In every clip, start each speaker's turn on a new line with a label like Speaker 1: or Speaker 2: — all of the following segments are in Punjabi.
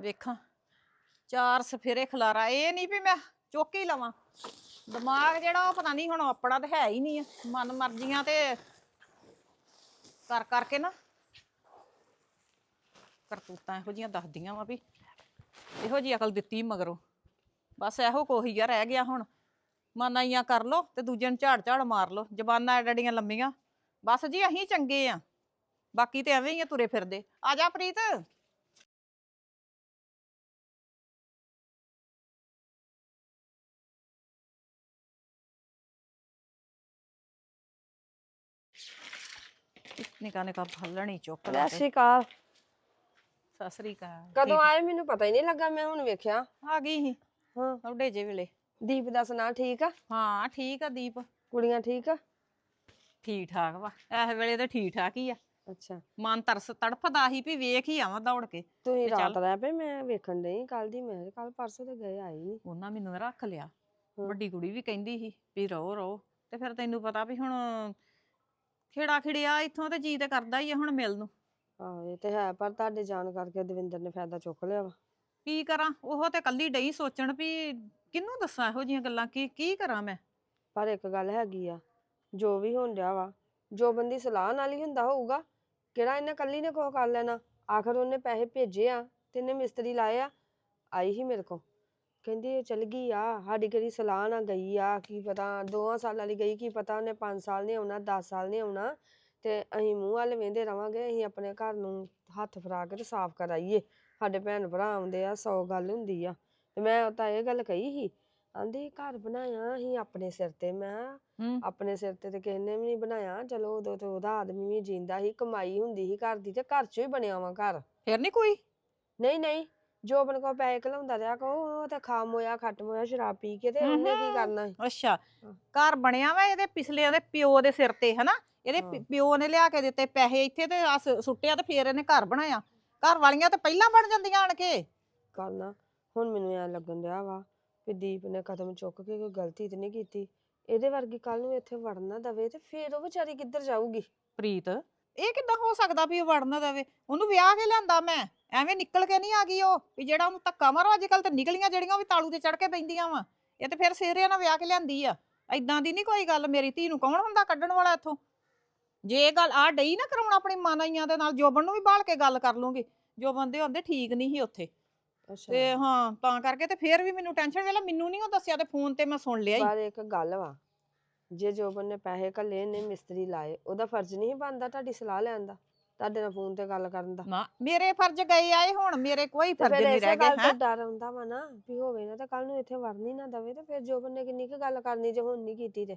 Speaker 1: ਵੇਖਾਂ। ਚਾਰ ਸਫੇਰੇ ਖਲਾਰਾ, ਇਹ ਨਹੀਂ ਵੀ ਮੈਂ ਚੁੱਕ ਹੀ ਲਵਾਂ। ਦਿਮਾਗ ਜਿਹੜਾ ਉਹ ਪਤਾ ਨਹੀਂ ਹੁਣ ਆਪਣਾ ਤੇ ਹੈ ਹੀ ਨਹੀਂ ਆ। ਮਨ ਮਰਜ਼ੀਆਂ ਤੇ ਕਰ ਕਰਕੇ ਨਾ। ਕਰਤੂਤਾਂ ਇਹੋ ਜੀਆਂ ਦੱਸਦੀਆਂ ਵਾ ਵੀ। ਇਹੋ ਜੀ ਅਕਲ ਦਿੱਤੀ ਮਗਰੋਂ। ਬਸ ਇਹੋ ਕੋਹੀ ਆ, ਰਹਿ ਗਿਆ ਹੁਣ। ਮਨ ਆਈਆਂ ਕਰ ਲੋ ਤੇ ਦੂਜੇ ਨੂੰ ਝਾੜ ਝਾੜ ਮਾਰ ਲੋ ਜ਼ਬਾਨਾਂ ਐਡੜੀਆਂ ਲੰਮੀਆਂ। ਬਸ ਜੀ ਅਸੀਂ ਚੰਗੇ ਆ। ਬਾਕੀ ਤੇ ਐਵੇਂ ਹੀ ਆ ਤੁਰੇ ਫਿਰਦੇ। ਆ ਜਾ ਪ੍ਰੀਤ। ਨਿਕਾ ਨਿਕਾ ਫੱਲਣੀ ਚੁੱਕ ਲਾ
Speaker 2: ਸਤਿ ਸ਼੍ਰੀ ਅਕਾਲ।
Speaker 1: ਸਤਿ ਸ੍ਰੀ ਅਕਾਲ।
Speaker 2: ਕਦੋਂ ਆਏ? ਮੈਨੂੰ ਪਤਾ ਹੀ ਨਹੀਂ ਲੱਗਾ ਮੈਂ ਹੁਣ ਵੇਖਿਆ।
Speaker 1: ਆ ਗਈ ਸੀ।
Speaker 2: ਹਾਂ।
Speaker 1: ਤੁਹਾਡੇ ਜੇ ਵੇਲੇ।
Speaker 2: ਦੀਪ ਦਾ ਸੁਣਾ ਠੀਕ ਆ?
Speaker 1: ਹਾਂ ਠੀਕ ਆ ਦੀਪ।
Speaker 2: ਕੁੜੀਆਂ ਠੀਕ ਆ?
Speaker 1: ਠੀਕ ਠਾਕ ਵਾ। ਇਸ ਵੇਲੇ ਤੇ ਠੀਕ ਠਾਕ ਹੀ ਆ।
Speaker 2: ਅੱਛਾ।
Speaker 1: ਮਨ ਤਰਸ ਤੜਫਦਾ ਸੀ ਵੀ ਵੇਖ ਹੀ ਆਵਾਂ ਦੌੜ ਕੇ।
Speaker 2: ਤੁਸੀਂ। ਰਾਤ ਰਹਿ ਪਏ ਮੈਂ ਵੇਖਣ ਡਈ ਕੱਲ ਦੀ। ਮੈਂ ਕੱਲ ਪਰਸੋਂ ਤੇ ਗਏ ਆਈ ਨਹੀਂ
Speaker 1: ਉਹਨਾਂ ਮੈਨੂੰ ਰੱਖ ਲਿਆ।
Speaker 2: ਹਾਂ।
Speaker 1: ਵੱਡੀ ਕੁੜੀ ਵੀ ਕਹਿੰਦੀ ਸੀ ਵੀ ਰਹੋ ਰਹੋ ਤੇ ਫਿਰ ਤੈਨੂੰ ਪਤਾ ਵੀ ਹੁਣ ਖੇੜਾ ਖਿੜਿਆ ਇੱਥੋਂ ਤੇ ਜੀ ਤੇ ਕਰਦਾ ਹੀ ਆ ਹੁਣ ਮਿਲ ਨੂੰ।
Speaker 2: ਆਹੋ ਇਹ ਤੇ ਹੈ ਪਰ ਤੁਹਾਡੇ ਜਾਣ ਕਰਕੇ ਦਵਿੰਦਰ ਨੇ ਫਾਇਦਾ ਚੁੱਕ ਲਿਆ ਵਾ।
Speaker 1: ਕੀ ਕਰਾਂ ਉਹ ਤੇ ਕੱਲੀ ਡਈ ਸੋਚਣ ਵੀ ਕਿਹਨੂੰ ਦੱਸਾਂ ਇਹੋ ਜੀਆਂ ਗੱਲਾਂ ਕੀ ਕੀ ਕਰਾਂ ਮੈਂ?
Speaker 2: ਪਰ ਇੱਕ ਗੱਲ ਹੈਗੀ ਆ ਜੋ ਵੀ ਹੋਣ ਡਿਆ ਵਾ ਜੋ ਬੰਦੀ ਸਲਾਹ ਨਾਲ ਹੀ ਹੁੰਦਾ ਹੋਊਗਾ ਕਿਹੜਾ ਇਹਨੇ ਕੱਲੀ ਨੇ ਕੁਛ ਕਰ ਲੈਣਾ? ਆਖਰ ਉਹਨੇ ਪੈਸੇ ਭੇਜੇ ਆ ਤੇ ਇਹਨੇ ਮਿਸਤਰੀ ਲਾਏ ਆ ਆਈ ਹੀ ਮੇਰੇ ਕੋ ਕਹਿੰਦੀ ਚਲ ਗਈ ਆ ਸਾਡੀ ਕਿਹੜੀ ਸਲਾਹ ਨਾਲ ਗਈ ਆ ਕੀ ਪਤਾ ਦੋਆਂ ਸਾਲਾਂ ਲਈ ਗਈ ਕੀ ਪਤਾ ਉਹਨੇ 5 ਸਾਲ ਨਹੀਂ ਆਉਣਾ 10 ਸਾਲ ਨਹੀਂ ਆਉਣਾ ਤੇ ਅਸੀਂ ਮੂੰਹ ਵੱਲ ਵੇਂਦੇ ਰਵਾਂਗੇ ਅਸੀਂ ਆਪਣੇ ਘਰ ਨੂੰ ਹੱਥ ਫਰਾ ਕੇ ਤੇ ਸਾਫ਼ ਕਰਾਈਏ। ਸਾਡੇ ਭੈਣ ਭਰਾ ਆਉਂਦੇ ਆ ਸੌ ਗੱਲ ਹੁੰਦੀ ਆ। ਤੇ ਮੈਂ ਤਾਂ ਇਹ ਗੱਲ ਕਹੀ ਸੀ ਆਂਦੀ ਘਰ ਬਣਾਇਆ ਅਸੀਂ ਆਪਣੇ ਸਿਰ ਤੇ ਮੈਂ
Speaker 1: ਹੂੰ।
Speaker 2: ਆਪਣੇ ਸਿਰ ਤੇ ਤੇ ਕਿਸੇ ਨੇ ਵੀ ਨਹੀਂ ਬਣਾਇਆ ਚਲੋ ਉਦੋਂ ਤੇ ਉਹਦਾ ਆਦਮੀ ਵੀ ਜਿੰਦਾ ਸੀ ਕਮਾਈ ਹੁੰਦੀ ਸੀ ਘਰ ਦੀ ਤੇ ਘਰ 'ਚ ਹੀ ਬਣਿਆ ਵਾ ਘਰ।
Speaker 1: ਫਿਰ ਨਹੀਂ ਕੋਈ?
Speaker 2: ਨਹੀਂ ਨਹੀਂ। ਜੋ ਬਨ ਕੋ ਪੈਸੇ ਘਲਾਉਂਦਾ ਰਿਹਾ ਕੋ ਉਹ ਤੇ ਖਾਮ ਹੋਇਆ ਖੱਟ ਹੋਇਆ ਸ਼ਰਾਬ ਪੀ ਕੇ ਤੇ ਉਹਨੇ ਕੀ। ਕਰਨਾ ਸੀ
Speaker 1: ਅੱਛਾ। ਘਰ ਬਣਿਆ ਵਾ ਇਹਦੇ ਪਿਛਲੇ ਉਹਦੇ ਪਿਓ ਦੇ ਸਿਰ ਤੇ ਹਨਾ ਇਹਦੇ ਪਿ-। ਪਿਓ ਨੇ ਲਿਆ ਕੇ ਦਿੱਤੇ ਪੈਸੇ ਇੱਥੇ ਤੇ ਆ ਸ- ਸੁੱਟਿਆ ਤੇ ਫੇਰ ਇਹਨੇ ਘਰ ਬਣਾਇਆ ਘਰ ਵਾਲੀਆਂ ਤੇ ਪਹਿਲਾਂ ਬਣ ਜਾਂਦੀਆਂ ਆਣ ਕੇ
Speaker 2: ਕਰਨਾ ਹੁਣ ਮੈਨੂੰ ਐ ਲੱਗਣ ਡਿਆ ਵਾ ਵੀ ਦੀਪ ਨੇ ਕਦਮ ਚੁੱਕ ਕੇ ਕੋਈ ਗਲਤੀ ਤੇ ਨਹੀਂ ਕੀਤੀ ਇਹਦੇ ਵਰਗੀ ਕੱਲ ਨੂੰ ਇੱਥੇ ਵੜਨ ਨਾ ਦਵੇ ਤੇ ਫੇਰ ਉਹ ਵਿਚਾਰੀ ਕਿੱਧਰ ਜਾਊਗੀ
Speaker 1: ਪ੍ਰੀਤ ਇਹ ਕਿੱਦਾਂ ਹੋ ਸਕਦਾ ਵੀ ਉਹ ਵੜਨ ਦੇਵੇ? ਉਹਨੂੰ ਵਿਆਹ ਕੇ ਲਿਆਂਦਾ ਮੈਂ। ਐਵੇਂ ਨਿਕਲ ਕੇ ਨਹੀਂ ਆ ਗਈ ਉਹ ਵੀ ਜਿਹੜਾ ਉਹਨੂੰ ਧੱਕਾ ਮਾਰੋ ਅੱਜ ਕੱਲ ਤੇ ਨਿਕਲੀਆਂ ਜਿਹੜੀਆਂ ਉਹ ਵੀ ਤਾਲੂ ਤੇ ਚੜ ਕੇ ਬੈਂਦੀਆਂ ਵਾ। ਇਹ ਤੇ ਫਿਰ ਸੇਰਿਆਂ ਨਾਲ ਵਿਆਹ ਕੇ ਲਿਆਂਦੀ ਆ। ਐਦਾਂ ਦੀ ਨਹੀਂ ਕੋਈ ਗੱਲ ਮੇਰੀ ਧੀ ਨੂੰ ਕੌਣ ਹੁੰਦਾ ਕੱਢਣ ਵਾਲਾ ਇੱਥੋਂ? ਜੇ ਇਹ ਗੱਲ ਆ ਡਈ ਨਾ ਕਰਾਉਣ ਆਪਣੀ ਮਾਨਾਈਆਂ ਦੇ ਨਾਲ ਜੋਬਨ ਨੂੰ ਵੀ ਬਾਲ ਕੇ ਗੱਲ ਕਰ ਲੂੰਗੀ। ਜੋਬਨ ਦੇ ਹੁੰਦੇ ਠੀਕ ਨਹੀਂ ਸੀ ਉੱਥੇ।
Speaker 2: ਅੱਛਾ।
Speaker 1: ਤੇ ਹਾਂ ਤਾਂ ਕਰਕੇ ਤੇ ਫੇਰ ਵੀ ਮੈਨੂੰ ਟੈਨਸ਼ਨ ਵੇਲਾ ਮੈਨੂੰ ਨਹੀਂ ਉਹ ਦੱਸਿਆ ਤੇ ਫੋਨ ਤੇ ਮੈਂ ਸੁਣ ਲਿਆ ਹੀ।
Speaker 2: ਪਰ ਇੱਕ ਗੱਲ ਵਾ ਜੇ ਜੋਬਨ ਨੇ ਪੈਸੇ ਘੱਲੇ ਨੇ ਮਿਸਤਰੀ ਲਾਏ ਉਹਦਾ ਫਰਜ਼ ਨਹੀਂ ਬਣਦਾ ਤੁਹਾਡੀ ਸਲਾਹ ਲੈਣ ਦਾ ਤੁਹਾਡੇ ਨਾਲ ਫੋਨ ਤੇ ਗੱਲ ਕਰਨ ਦਾ।
Speaker 1: ਮੇਰੇ ਫਰਜ਼ ਗਏ ਆਏ ਹੁਣ ਮੇਰੇ ਕੋਈ
Speaker 2: ਤੇ
Speaker 1: ਫਰਜ਼
Speaker 2: ਫਿਰ
Speaker 1: ਨਹੀਂ
Speaker 2: ਇਸੇ
Speaker 1: ਰਹਿ
Speaker 2: ਗੱਲ
Speaker 1: ਗਏ
Speaker 2: ਤੋਂ
Speaker 1: ਹੈ?
Speaker 2: ਡਰ ਹੁੰਦਾ ਵਾ ਨਾ ਵੀ ਹੋਵੇ ਨਾ ਤੇ ਕੱਲ ਨੂੰ ਇੱਥੇ ਵੜਨੀ ਨਾ ਦਵੇ ਤੇ ਫਿਰ ਜੋਬਨ ਨੇ ਕਿੰਨੀ ਕੁ ਗੱਲ ਕਰਨੀ ਜੇ ਹੁਣ ਨਹੀਂ ਕੀਤੀ ਤੇ।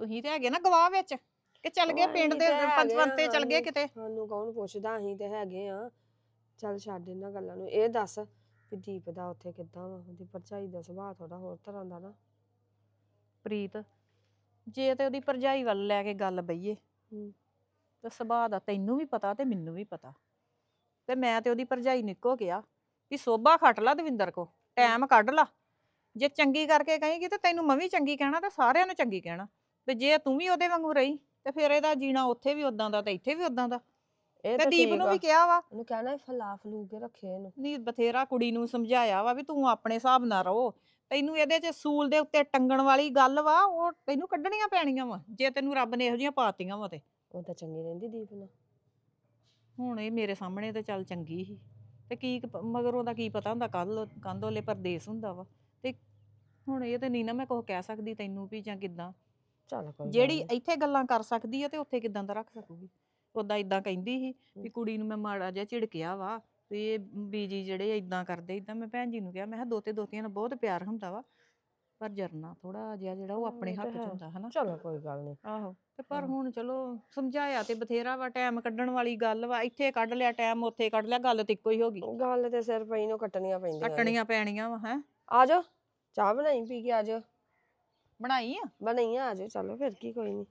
Speaker 1: ਤੁਸੀਂ ਤੇ ਹੈਗੇ ਨਾ ਗਵਾਹ ਵਿੱਚ ਕਿ ਚੱਲ ਗਏ
Speaker 2: ਉਹ
Speaker 1: ਪਿੰਡ
Speaker 2: ਅਸੀਂ
Speaker 1: ਦੇ
Speaker 2: ਤੇ ਹੈਗੇ
Speaker 1: ਚੱਲ ਗਏ
Speaker 2: ਸਾਨੂੰ-
Speaker 1: ਕਿਤੇ?
Speaker 2: ਸਾਨੂੰ ਕੌਣ ਪੁੱਛਦਾ ਅਸੀਂ ਤੇ ਹੈਗੇ ਆ ਚੱਲ ਛੱਡ ਇਹਨਾਂ ਗੱਲਾਂ ਨੂੰ ਇਹ ਦੱਸ ਵੀ ਦੀਪ ਦਾ ਉੱਥੇ ਕਿੱਦਾਂ ਵਾ ਉਹਦੀ ਭਰਜਾਈ ਦਾ ਸੁਭਾਅ ਥੋੜਾ ਹੋਰ ਤਰ੍ਹਾਂ ਦਾ ਨਾ।
Speaker 1: ਪ੍ਰੀਤ ਜੇ ਤੇ ਉਹਦੀ ਭਰਜਾਈ ਵੱਲ ਲੈ ਕੇ ਗੱਲ ਬਈਏ। ਤੇ ਸੁਭਾਅ ਦਾ ਤੈਨੂੰ ਵੀ ਪਤਾ ਤੇ ਮੈਨੂੰ ਵੀ ਪਤਾ। ਤੇ ਮੈਂ ਤੇ ਉਹਦੀ ਭਰਜਾਈ ਨਿੱਕੋ ਗਿਆ ਵੀ ਸੋਭਾ ਖੱਟ ਲਾ ਦਵਿੰਦਰ ਕੋ ਟਾਈਮ ਕੱਢ ਲਾ। ਜੇ ਚੰਗੀ ਕਰਕੇ ਕਹੇਗੀ ਤੇ ਤੈਨੂੰ ਮੈਂ ਵੀ ਚੰਗੀ ਕਹਿਣਾ ਤੇ ਸਾਰਿਆਂ ਨੂੰ ਚੰਗੀ ਕਹਿਣਾ। ਤੇ ਜੇ ਤੂੰ ਵੀ ਉਹਦੇ ਵਾਂਗੂ ਰਹੀ ਤੇ ਫਿਰ ਇਹਦਾ ਜੀਣਾ ਉੱਥੇ ਵੀ ਉਦਾਂ ਦਾ ਤੇ ਇੱਥੇ ਵੀ ਉਦਾਂ ਦਾ।
Speaker 2: ਇਹ
Speaker 1: ਤੇ ਦੀਪ ਨੂੰ ਵੀ ਕਿਹਾ ਵਾ।
Speaker 2: ਉਹਨੂੰ ਕਹਿਣਾ ਫਲਾ ਫਲੂ ਕੇ ਰੱਖੇ ਇਹਨੂੰ।
Speaker 1: ਨਹੀਂ ਬਥੇਰਾ ਕੁੜੀ ਨੂੰ ਸਮਝਾਇਆ ਵਾ ਵੀ ਤੂੰ ਆਪਣੇ ਹਿਸਾਬ ਨਾਲ ਰਹੋ। ਤੈਨੂੰ ਇਹਦੇ 'ਚ ਸੂਲ ਦੇ ਉੱਤੇ ਟੰਗਣ ਵਾਲੀ ਗੱਲ ਵਾ ਉਹ ਤੈਨੂੰ ਕੱਢਣੀਆਂ ਪੈਣੀਆਂ ਵਾ ਜੇ ਤੈਨੂੰ ਰੱਬ ਨੇ ਇਹੋ ਜਿਹੀਆਂ ਪਾਤੀਆਂ ਵਾ ਤੇ।
Speaker 2: ਉਹ ਤਾਂ ਚੰਗੀ ਰਹਿੰਦੀ ਦੀਪ ਨਾਲ।
Speaker 1: ਹੁਣ ਇਹ ਮੇਰੇ ਸਾਹਮਣੇ ਤੇ ਚੱਲ ਚੰਗੀ ਸੀ। ਤੇ ਕੀ ਕ- ਮਗਰ ਉਹਦਾ ਕੀ ਪਤਾ ਹੁੰਦਾ ਕੱਲ ਕੰਦੋਲੇ ਪਰਦੇਸ ਹੁੰਦਾ ਵਾ। ਤੇ ਹੁਣ ਇਹ ਤੇ ਨਹੀਂ ਨਾ ਮੈਂ ਕੁਛ ਕਹਿ ਸਕਦੀ ਤੈਨੂੰ ਵੀ ਜਾਂ ਕਿਦਾਂ।
Speaker 2: ਚੱਲ ਕੋਈ ਗੱਲ
Speaker 1: ਜਿਹੜੀ
Speaker 2: ਨੀ।
Speaker 1: ਇੱਥੇ ਗੱਲਾਂ ਕਰ ਸਕਦੀ ਆ ਤੇ ਉੱਥੇ ਕਿਦਾਂ ਦਾ ਰੱਖ ਸਕੂਗੀ। ਉਦਾਂ ਇਦਾਂ ਕਹਿੰਦੀ ਸੀ ਵੀ। ਕੁੜੀ ਨੂੰ ਮੈਂ ਮਾੜਾ ਜਿਹਾ ਝਿੜਕਿਆ ਵਾ ਵੀ ਇਹ ਬੀਜੀ ਜਿਹੜੇ ਇਦਾਂ ਕਰਦੇ ਇਦਾਂ ਮੈਂ ਭੈਣ ਜੀ ਨੂੰ ਕਿਹਾ ਮੈਂ ਕਿਹਾ ਦੋਤੇ ਦੋਤੀਆਂ ਨਾਲ ਬਹੁਤ ਪਿਆਰ ਹੁੰਦਾ ਵਾ ਪਰ ਜਰਨਾ ਥੋੜਾ ਜਿਹਾ ਜਿਹੜਾ ਉਹ ਆਪਣੇ ਹੱਥ 'ਚ। ਹੁੰਦਾ ਹਨਾ?
Speaker 2: ਚਲੋ ਕੋਈ ਗੱਲ ਨਹੀਂ
Speaker 1: ਆਹੋ ਤੇ ਪਰ। ਹੁਣ ਚਲੋ ਸਮਝਾਇਆ ਤੇ ਬਥੇਰਾ ਵਾ ਟਾਈਮ ਕੱਢਣ ਵਾਲੀ ਗੱਲ ਵਾ ਇੱਥੇ ਕੱਢ ਲਿਆ ਟਾਈਮ ਉੱਥੇ ਕੱਢ ਲਿਆ ਗੱਲ ਤੇ ਇੱਕੋ ਹੀ ਹੋ ਗਈ।
Speaker 2: ਗੱਲ ਤੇ ਸਿਰ ਪਈ ਨੂੰ ਕੱਟਣੀਆਂ ਪੈਂਦੀਆਂ ਨੇ।
Speaker 1: ਕੱਟਣੀਆਂ ਪੈਣੀਆਂ ਵਾ ਹੈ?
Speaker 2: ਆ ਜਾਓ ਚਾਹ ਬਣਾਈ ਪੀ ਕੇ ਆ ਜਾਓ।
Speaker 1: ਬਣਾਈ ਆ?
Speaker 2: ਬਣਾਈ ਆ ਆ ਜਾਓ ਚਲੋ ਫਿਰ ਕੀ ਕੋਈ ਨਹੀਂ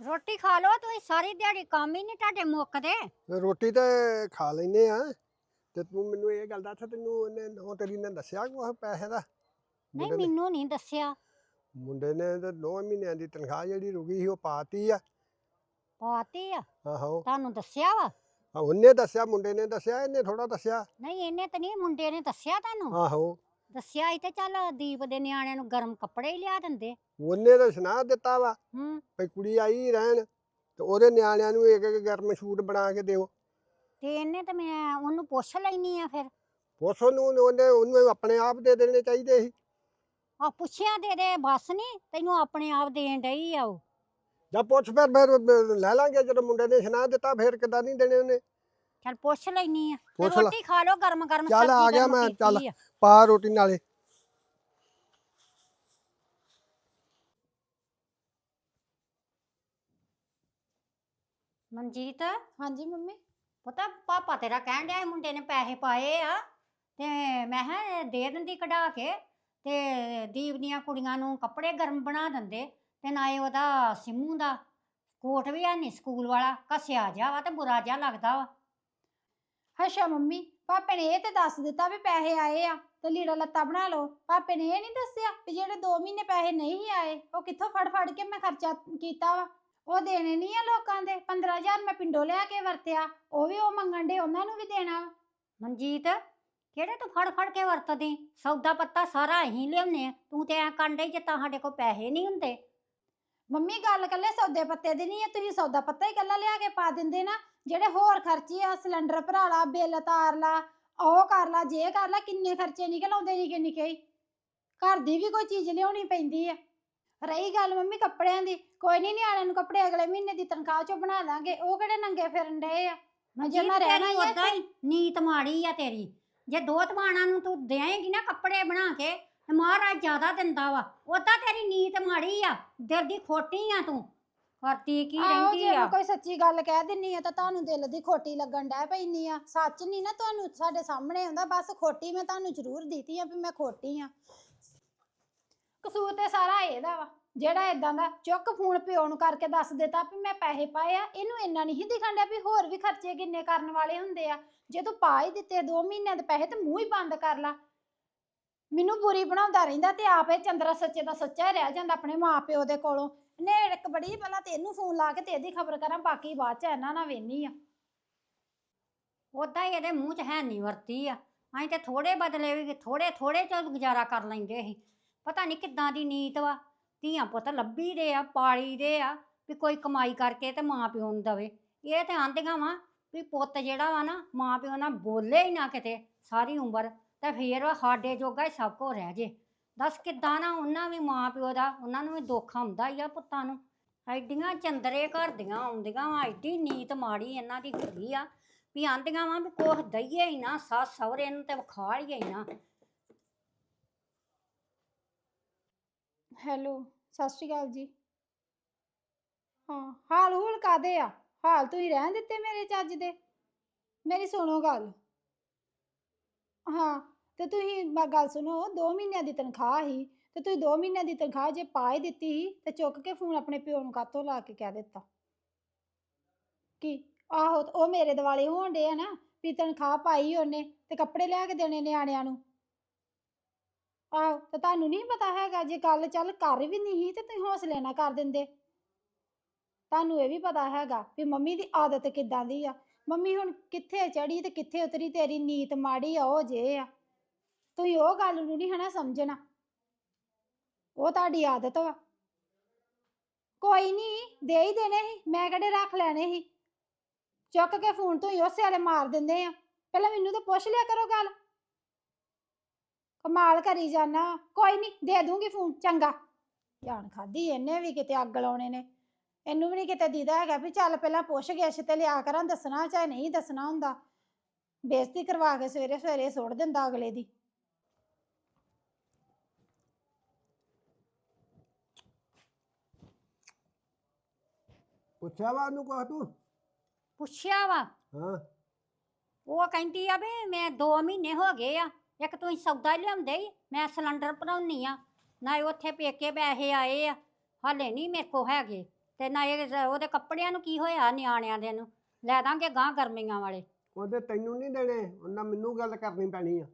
Speaker 3: ਰੋਟੀ ਖਾ ਲਓ ਤੁਸੀਂ ਸਾਰੀ ਦਿਹਾੜੀ ਕੰਮ ਹੀ ਨਹੀਂ ਤੁਹਾਡੇ ਮੁੱਕਦੇ
Speaker 4: ਤੇ ਰੋਟੀ ਤੇ ਖਾ ਲੈਨੇ ਆ। ਤੇ ਤੂੰ ਮੈਨੂੰ ਇਹ ਗੱਲ ਦੱਸ ਤੈਨੂੰ ਉਹਨੇ ਉਹ ਤੇਰੀ ਨੇ ਦੱਸਿਆ ਕੋਈ ਪੈਸੇ ਦਾ?
Speaker 3: ਨਹੀਂ
Speaker 4: ਨੇ-
Speaker 3: ਮੈਨੂੰ ਨਹੀਂ ਦੱਸਿਆ।
Speaker 4: ਮੁੰਡੇ ਨੇ ਤੇ ਦੋ ਮਹੀਨਿਆਂ ਦੀ ਤਨਖਾਹ ਜਿਹੜੀ ਰੁਕੀ ਸੀ ਉਹ ਪਾਤੀ ਆ।
Speaker 3: ਪਾਤੀ ਆ?
Speaker 4: ਆਹੋ।
Speaker 3: ਤੁਹਾਨੂੰ ਦੱਸਿਆ ਵਾ?
Speaker 4: ਆ ਉਹਨੇ ਦੱਸਿਆ ਮੁੰਡੇ ਨੇ ਦੱਸਿਆ ਇਹਨੇ ਥੋੜਾ ਦੱਸਿਆ।
Speaker 3: ਨਹੀਂ ਇਹਨੇ ਤਾਂ ਨਹੀਂ ਮੁੰਡੇ ਨੇ ਦੱਸਿਆ ਤੁਹਾਨੂੰ?
Speaker 4: ਆਹੋ।
Speaker 3: ਦੱਸਿਆ ਹੀ ਤੇ ਚੱਲ ਦੀਪ ਦੇ ਨਿਆਣਿਆਂ ਨੂੰ ਗਰਮ ਕੱਪੜੇ ਹੀ ਲਿਆ ਦਿੰਦੇ।
Speaker 4: ਉਹਨੇ ਤਾਂ ਸੁਣਾ ਦਿੱਤਾ ਵਾ
Speaker 3: ਹੂੰ।
Speaker 4: ਵੀ ਕੁੜੀ ਆਈ ਰਹਿਣ ਤੇ ਉਹਦੇ ਨਿਆਣਿਆਂ ਨੂੰ ਇੱਕ ਇੱਕ ਗਰਮ ਸੂਟ ਬਣਾ ਕੇ ਦਿਓ।
Speaker 3: ਤੇ ਇਹਨੇ ਤਾਂ ਮੈਂ ਉਹਨੂੰ ਪੁੱਛ ਲੈਣੀ ਆ ਫਿਰ।
Speaker 4: ਪੁੱਛ ਉਹਨੂੰ ਉਹਨੇ ਉਹਨੂੰ ਆਪਣੇ ਆਪ ਦੇ ਦੇਣੇ ਚਾਹੀਦੇ ਸੀ।
Speaker 3: ਆ ਪੁੱਛਿਆ ਦੇ ਦੇ ਬਸ ਨਹੀਂ ਤੈਨੂੰ ਆਪਣੇ ਆਪ ਦੇਣ ਡਈ ਆ ਉਹ।
Speaker 4: ਜਾਂ ਪੁੱਛ ਫਿਰ ਫਿਰ ਲੈ ਲਾਂਗੇ ਜਦੋਂ ਮੁੰਡੇ ਨੇ ਸੁਣਾ ਦਿੱਤਾ ਫਿਰ ਕਿੱਦਾਂ ਨਹੀਂ ਦੇਣੇ ਉਹਨੇ।
Speaker 3: ਚੱਲ ਪੁੱਛ ਲੈਣੀ ਆ। ਤੇ
Speaker 4: ਪੁੱਛ ਲਾ।
Speaker 3: ਰੋਟੀ ਖਾ ਲਓ ਗਰਮ ਗਰਮ
Speaker 4: ਚੱਲ ਆ ਗਿਆ ਮੈਂ, ਚੱਲ। ਪਾ ਰੋਟੀ ਨਾਲੇ।
Speaker 3: ਮਨਜੀਤ?
Speaker 5: ਹਾਂਜੀ ਮੰਮੀ।
Speaker 3: ਪਤਾ ਪਾਪਾ ਤੇਰਾ ਕਹਿਣ ਡਿਆ ਸੀ ਮੁੰਡੇ ਨੇ ਪੈਸੇ ਪਾਏ ਆ। ਤੇ ਮੈਂ ਕਿਹਾ ਦੇ ਦਿੰਦੀ ਕਢਾ ਕੇ। ਤੇ ਦੀਪ ਦੀਆਂ ਕੁੜੀਆਂ ਨੂੰ ਕੱਪੜੇ ਗਰਮ ਬਣਾ ਦਿੰਦੇ। ਤੇ ਨਾਲੇ ਉਹਦਾ ਸਿੰਮੂ ਦਾ। ਕੋਟ ਵੀ ਹੈ ਨਹੀਂ ਸਕੂਲ ਵਾਲਾ ਘਸਿਆ ਜਾ ਵਾ ਤੇ ਬੁਰਾ ਜਿਹਾ ਲੱਗਦਾ ਵਾ।
Speaker 5: ਅੱਛਾ ਮੰਮੀ ਪਾਪੇ ਨੇ ਇਹ ਤੇ ਦੱਸ ਦਿੱਤਾ ਵੀ ਪੈਸੇ ਆਏ ਆ, ਤੇ ਲੀੜਾ ਲੱਤਾ ਬਣਾ ਲਓ। ਪਾਪੇ ਨੇ ਇਹ ਨਹੀਂ ਦੱਸਿਆ ਵੀ ਜਿਹੜੇ 2 ਮਹੀਨੇ ਪੈਸੇ ਨਹੀਂ ਆਏ, ਉਹ ਕਿੱਥੋਂ ਫੜ ਫੜ ਕੇ ਮੈਂ ਖਰਚਾ ਕੀਤਾ ਵਾ? ਉਹ ਦੇਣੇ ਨਹੀਂ ਆ ਲੋਕਾਂ ਦੇ। 15000 ਮੈਂ ਪਿੰਡੋਂ ਲਿਆ ਕੇ ਵਰਤਿਆ, ਉਹ ਵੀ ਉਹ ਮੰਗਣ ਦੇ ਉਹਨਾਂ ਨੂੰ ਵੀ ਦੇਣਾ ਵਾ।
Speaker 3: ਮਨਜੀਤ, ਕਿਹੜੇ ਤੂੰ ਫੜ ਫੜ ਕੇ ਵਰਤਦੀ? ਸੌਦਾ ਪੱਤਾ ਸਾਰਾ ਅਸੀਂ ਲਿਆਉਂਦੇ ਆ। ਤੂੰ ਤੇ ਐ ਕੰਡੇ ਜਿੱਤਾਂ ਸਾਡੇ ਕੋਲ ਪੈਸੇ ਨਹੀਂ ਹੁੰਦੇ।
Speaker 5: ਮੰਮੀ ਗੱਲ ਕੱਲੇ ਸੌਦੇ ਪੱਤੇ ਦੀ ਨਹੀਂ ਹੈ ਤੁਸੀਂ ਸੌਦਾ ਪੱਤਾ ਹੀ ਕੱਲਾ ਲਿਆ ਕੇ ਪਾ ਦਿੰਦੇ ਨਾ। ਜਿਹੜੇ ਹੋਰ ਖਰਚੇ ਆ ਸਿਲੰਡਰ ਭਰਾ ਲਾ ਬਿੱਲ ਤਾਰ ਲਾ ਉਹ ਕਰ ਲਾ ਜੇ ਕਰ ਲਾ ਕਿੰਨੇ ਖਰਚੇ ਨਿਕਲ ਆਉਂਦੇ ਨਿੱਕੇ ਨਿੱਕੇ ਹੀ। ਘਰ ਦੀ ਵੀ ਕੋਈ ਚੀਜ਼ ਲਿਆਉਣੀ ਪੈਂਦੀ ਆ। ਰਹੀ ਗੱਲ ਮੰਮੀ ਕੱਪੜਿਆਂ ਦੀ ਕੋਈ ਨਹੀਂ ਨਿਆਣਿਆਂ ਨੂੰ ਕੱਪੜੇ ਅਗਲੇ ਮਹੀਨੇ ਦੀ ਤਨਖਾਹ ਚੋਂ ਬਣਾ ਦਾਂਗੇ ਉਹ ਕਿਹੜੇ ਨੰਗੇ ਫਿਰਨ ਡਏ ਆ। ਜੇ ਮੈਂ ਰਹਿਣਾ ਹੀ ਆ
Speaker 3: ਨੀਤ ਮਾੜੀ ਆ ਤੇਰੀ। ਜੇ ਦੋ ਤਮਾਨਾਂ ਨੂੰ ਤੂੰ ਦੇਏਂਗੀ ਨਾ ਕੱਪੜੇ ਬਣਾ ਕੇ ਮਹਾਰਾਜ ਜ਼ਿਆਦਾ ਦਿੰਦਾ ਵਾ। ਓਦਾਂ ਤੇਰੀ ਨੀਤ ਮਾੜੀ ਆ ਦਿਲ ਦੀ ਖੋਟੀ ਆ ਤੂੰ। ਕਰਤੀ ਕੀ
Speaker 5: ਆਹੋ
Speaker 3: ਰਹਿੰਦੀ
Speaker 5: ਜੇ ਮੈਂ
Speaker 3: ਆ?
Speaker 5: ਕੋਈ ਸੱਚੀ ਗੱਲ ਕਹਿ ਦਿੰਨੀ ਆ ਤਾਂ ਤੁਹਾਨੂੰ ਦਿਲ ਦੀ ਖੋਟੀ ਲੱਗਣ ਡੈ ਪੈਂਦੀ ਆ। ਸੱਚ ਨਹੀਂ ਨਾ ਤੁਹਾਨੂੰ ਸਾਡੇ ਸਾਹਮਣੇ ਆਉਂਦਾ ਬਸ ਖੋਟੀ ਮੈਂ ਤੁਹਾਨੂੰ ਜ਼ਰੂਰ ਦਿੱਤੀ ਆ ਵੀ ਮੈਂ ਖੋਟੀ ਆ। ਕਸੂਰ ਤੇ ਸਾਰਾ ਇਹਦਾ ਵਾ। ਜਿਹੜਾ ਇਦਾਂ ਦਾ ਚੁੱਕ ਫੋਨ ਪਿਓ ਨੂੰ ਕਰਕੇ ਦੱਸ ਦਿੱਤਾ ਵੀ ਮੈਂ ਪੈਸੇ ਪਾਏ ਆ ਇਹਨੂੰ ਇੰਨਾ ਨਹੀਂ ਦਿਖਣ ਡਿਆ ਵੀ ਹੋਰ ਵੀ ਖਰਚੇ ਕਿੰਨੇ ਕਰਨ ਵਾਲੇ ਹੁੰਦੇ ਆ। ਜੇ ਤੂੰ ਪਾ ਹੀ ਦਿੱਤੇ 2 ਮਹੀਨਿਆਂ ਦੇ ਪੈਸੇ ਤੇ ਮੂੰਹ ਹੀ ਬੰਦ ਕਰ ਲਾ। ਮੈਨੂੰ ਬੁਰੀ ਬਣਾਉਂਦਾ ਰਹਿੰਦਾ ਤੇ ਆਪੇ ਚੰਦਰਾ ਸੱਚੇ ਦਾ ਸੱਚਾ ਹੀ ਰਹਿ ਜਾਂਦਾ ਆਪਣੇ ਮਾਪਿਓ ਦੇ ਕੋਲੋਂ। ਨੇ ਇੱਕ ਬੜੀ ਪਹਿਲਾਂ ਤੇ ਇਹਨੂੰ ਫੋਨ ਲਾ ਕੇ ਤੇ ਇਹਦੀ ਖਬਰ ਕਰਾਂ, ਬਾਕੀ ਬਾਅਦ ਚ ਇਹਨਾਂ ਨਾਲ ਵੇਨੀ ਆ।
Speaker 3: ਓਦਾਂ ਹੀ ਇਹਦੇ ਮੂੰਹ 'ਚ ਹੈ ਨਹੀਂ ਵਰਤੀ ਆ। ਅਸੀਂ ਤੇ ਥੋੜੇ ਬਦਲੇ ਵੀ ਥੋੜੇ ਥੋੜੇ ਚ ਗੁਜ਼ਾਰਾ ਕਰ ਲੈਂਦੇ ਸੀ। ਪਤਾ ਨਹੀਂ ਕਿੱਦਾਂ ਦੀ ਨੀਤ ਵਾ। ਧੀਆਂ ਪੁੱਤ ਲੱਭੀ ਦੇ ਆ, ਪਾਲੀ ਦੇ ਆ, ਵੀ ਕੋਈ ਕਮਾਈ ਕਰਕੇ ਤੇ ਮਾਂ ਪਿਓ ਨੂੰ ਦਵੇ। ਇਹ ਤੇ ਆਂਦੀਆਂ ਵਾ ਵੀ ਪੁੱਤ ਜਿਹੜਾ ਵਾ ਨਾ, ਮਾਂ ਪਿਓ ਨਾਲ ਬੋਲੇ ਹੀ ਨਾ ਕਿਤੇ, ਸਾਰੀ ਉਮਰ। ਤੇ ਫੇਰ ਉਹ ਸਾਡੇ ਜੋਗਾ ਹੀ ਸਭ ਕੋ ਰਹਿ ਜੇ। ਦੱਸ ਕਿੱਦਾਂ ਨਾ ਉਹਨਾਂ ਵੀ ਮਾਂ ਪਿਓ ਦਾ, ਉਹਨਾਂ ਨੂੰ ਵੀ ਦੁੱਖ ਆਉਂਦਾ ਹੀ ਆ ਪੁੱਤਾਂ ਨੂੰ। ਐਡੀਆਂ ਚੰਦਰੇ ਘਰ ਦੀਆਂ ਆਉਂਦੀਆਂ ਵਾ, ਐਡੀ ਨੀਤ ਮਾੜੀ ਇਹਨਾਂ ਦੀ ਹੈਗੀ ਆ ਵੀ ਆਂਦੀਆਂ ਵਾ ਵੀ ਕੋਹ ਦਈਏ ਹੀ ਨਾ, ਸੱਸ ਸਹੁਰੇ ਨੂੰ ਤੇ ਵਿਖਾ ਲਈਏ ਹੀ ਨਾ।
Speaker 5: ਹੈਲੋ, ਸਤਿ ਸ਼੍ਰੀ ਅਕਾਲ ਜੀ। ਹਾਂ ਹਾਲ ਹੂਲ ਕਾਦੇ ਆ? ਹਾਲ ਤੁਸੀਂ ਰਹਿਣ ਦਿੱਤੇ ਮੇਰੇ ਚੱਜ ਦੇ? ਮੇਰੀ ਸੁਣੋ ਗੱਲ। ਹਾਂ ਤੇ ਤੁਸੀਂ ਮੈਂ ਗੱਲ ਸੁਣੋ 2 ਮਹੀਨਿਆਂ ਦੀ ਤਨਖਾਹ ਸੀ, ਤੇ ਤੁਸੀਂ 2 ਮਹੀਨਿਆਂ ਦੀ ਤਨਖਾਹ ਜੇ ਪਾ ਹੀ ਦਿੱਤੀ ਸੀ, ਤੇ ਚੁੱਕ ਕੇ ਫੋਨ ਆਪਣੇ ਪਿਓ ਨੂੰ ਕਾਤੋਂ ਲਾ ਕੇ ਕਹਿ ਦਿੱਤਾ? ਕੀ? ਆਹੋ, ਤੇ ਉਹ ਮੇਰੇ ਦਿਵਾਲੇ ਹੋਣ ਡੇ ਆ ਨਾ, ਵੀ ਤਨਖਾਹ ਪਾਈ ਉਹਨੇ, ਤੇ ਕੱਪੜੇ ਲਿਆ ਕੇ ਦੇਣੇ ਨਿਆਣਿਆਂ ਨੂੰ। ਆਹੋ, ਤੇ ਤੁਹਾਨੂੰ ਨਹੀਂ ਪਤਾ ਹੈਗਾ, ਜੇ ਗੱਲ ਚੱਲ ਕਰ ਵੀ ਨਹੀਂ ਤੇ ਤੁਸੀਂ ਹੌਸਲੇ ਨਾ ਕਰ ਦਿੰਦੇ। ਤੁਹਾਨੂੰ ਇਹ ਵੀ ਪਤਾ ਹੈਗਾ, ਵੀ ਮੰਮੀ ਦੀ ਆਦਤ ਕਿੱਦਾਂ ਦੀ ਆ। ਮੰਮੀ ਹੁਣ ਕਿੱਥੇ ਚੜੀ ਤੇ ਕਿੱਥੇ ਉਤਰੀ, ਤੇਰੀ ਨੀਤ ਮਾੜੀ ਆ, ਉਹ ਜੇ ਆ। ਤੁਸੀਂ ਉਹ ਗੱਲ ਨੂੰ ਨਹੀਂ ਹਨਾ ਸਮਝਣਾ। ਉਹ ਤੁਹਾਡੀ ਆਦਤ ਵਾ। ਕੋਈ ਨਹੀਂ ਦੇ ਹੀ ਦੇਣੇ ਸੀ, ਮੈਂ ਕਿਹੜੇ ਰੱਖ ਲੈਣੇ ਸੀ। ਚੁੱਕ ਕੇ ਫੋਨ ਤੋਂ ਹੀ ਉਸੇ ਵਾਲੇ ਮਾਰ ਦਿੰਦੇ ਆ। ਪਹਿਲਾਂ ਮੈਨੂੰ ਤਾਂ ਪੁੱਛ ਲਿਆ ਕਰੋ ਗੱਲ। ਕਮਾਲ ਕਰੀ ਜਾਣਾ ਕੋਈ ਨਹੀਂ ਦੇ ਦੂੰਗੀ ਫੋਨ, ਚੰਗਾ। ਜਾਣ ਖਾਦੀ ਇਹਨੇ ਵੀ ਕਿਤੇ ਅੱਗ ਲਾਉਣੇ ਨੇ। ਇਹਨੂੰ ਵੀ ਨਹੀਂ ਕਿਤੇ ਦੀਦਾ ਹੈਗਾ ਵੀ ਚੱਲ ਪਹਿਲਾਂ ਪੁੱਛ ਗਿੱਛ ਤੇ ਲਿਆ ਕਰਾਂ, ਦੱਸਣਾ ਚਾਹੇ ਨਹੀਂ ਦੱਸਣਾ ਹੁੰਦਾ। ਬੇਇੱਜ਼ਤੀ ਕਰਵਾ ਕੇ ਸਵੇਰੇ ਸਵੇਰੇ ਸੁੱਟ ਦਿੰਦਾ ਅਗਲੇ ਦੀ।
Speaker 4: ਪੁੱਛਿਆ ਵਾ ਉਹਨੂੰ ਕਹ ਤੂੰ?
Speaker 3: ਪੁੱਛਿਆ ਵਾ।
Speaker 4: ਹਾਂ।
Speaker 3: ਉਹ ਕਹਿੰਦੀ ਆ ਵੀ ਮੈਂ 2 ਮਹੀਨੇ ਹੋ ਗਏ ਆ ਇੱਕ ਤੁਸੀਂ ਸੌਦਾ ਲਿਆਉਂਦੇ ਹੀ ਮੈਂ ਸਿਲੰਡਰ ਭਰਾਉਣੀ ਆ ਨਾ ਇਹ ਉੱਥੇ ਪੇਕੇ ਪੈਸੇ ਆਏ ਆ ਹਾਲੇ ਨਹੀਂ ਮੇਰੇ ਕੋ ਹੈਗੇ ਤੇ ਨਾ ਇਹ ਜ- ਉਹਦੇ ਕੱਪੜਿਆਂ ਨੂੰ ਕੀ ਹੋਇਆ ਨਿਆਣਿਆਂ ਦੇ ਨੂੰ ਲੈ ਦਾਂਗੇ ਗਾਂ ਗਰਮੀਆਂ ਵਾਲੇ।
Speaker 4: ਉਹਦੇ ਤੈਨੂੰ ਨਹੀਂ ਦੇਣੇ ਉਹਨਾਂ ਮੈਨੂੰ ਗੱਲ ਕਰਨੀ ਪੈਣੀ ਆ।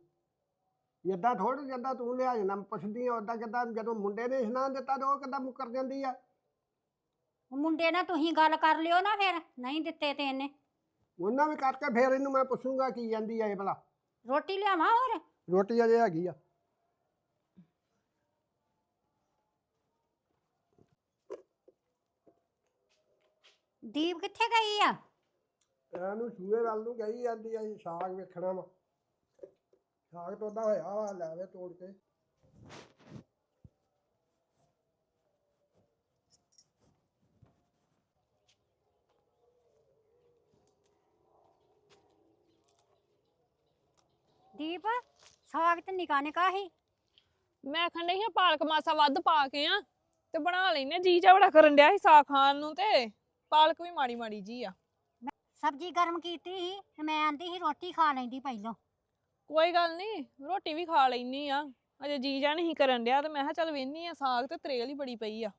Speaker 4: ਜਿੱਦਾਂ ਥੋੜੀ ਜਿੱਦਾਂ ਤੂੰ ਲਿਆ ਨਾ ਪੁੱਛਦੀ ਆ ਉਦਾਂ ਕਿੱਦਾਂ ਜਦੋਂ ਮੁੰਡੇ ਨੇ ਇਸ਼ਨਾਨ ਦਿੱਤਾ ਤੇ ਉਹ ਕਿੱਦਾਂ ਮੁੱਕਰ ਜਾਂਦੀ ਆ?
Speaker 3: ਮੁੰਡੇ ਨਾਲ ਤੁਸੀਂ ਗੱਲ ਕਰ ਲਿਓ ਨਾ ਫਿਰ ਨਹੀਂ ਦਿੱਤੇ ਤੇ ਇਹਨੇ।
Speaker 4: ਉਹਨਾਂ ਵੀ ਕਰਕੇ ਫੇਰ ਇਹਨੂੰ ਮੈਂ ਪੁੱਛੂੰਗਾ ਕੀ ਜਾਂਦੀ ਆ ਇਹ ਭਲਾ।
Speaker 3: ਰੋਟੀ ਲਿਆਵਾਂ ਹੋਰ?
Speaker 4: ਰੋਟੀ ਅਜੇ ਹੈਗੀ ਆ।
Speaker 3: ਦੀਪ ਕਿੱਥੇ ਗਈ ਆ?
Speaker 4: ਇਹਨੂੰ ਸੂਏ ਵੱਲ ਨੂੰ ਗਈ ਜਾਂਦੀ ਆ ਸਾਗ ਵੇਖਣਾ ਵਾ। ਸਾਗ ਤੋਦਾ ਹੋਇਆ ਵਾ ਲੈਵੇ ਤੋੜ ਕੇ।
Speaker 3: ਦੀਪ ਸਾਗ ਤੇ ਨਿਕਾ ਨਿਕਾ ਹੀ
Speaker 6: ਮੈਂ ਖੰਡੇ ਸੀ ਪਾਲਕ ਮਾਸਾ ਵੱਧ ਪਾ ਕੇ ਆ ਤੇ ਬਣਾ ਲੈਨੇ ਜੀ ਜਾ ਬੜਾ ਕਰਨ ਡਿਆ ਸੀ ਸਾਗ ਖਾਣ ਨੂੰ ਤੇ ਪਾਲਕ ਵੀ ਮਾੜੀ ਮਾੜੀ ਜੀ ਆ।
Speaker 3: ਸਬਜ਼ੀ ਗਰਮ ਕੀਤੀ ਸੀ ਤੇ ਮੈਂ ਆਂਦੀ ਸੀ ਰੋਟੀ ਖਾ ਲੈਂਦੀ ਪਹਿਲੋਂ।
Speaker 6: ਕੋਈ ਗੱਲ ਨਹੀਂ ਰੋਟੀ ਵੀ ਖਾ ਲੈਨੀ ਆ ਅਜੇ ਜੀ ਜਾ ਨਹੀਂ ਕਰਨ ਡਿਆ ਤੇ ਮੈਂ ਕਿਹਾ ਚੱਲ ਵੇਹਨੀ ਆ ਸਾਗ ਤੇ ਤਰੇਲ ਹੀ ਬੜੀ ਪਈ ਆ।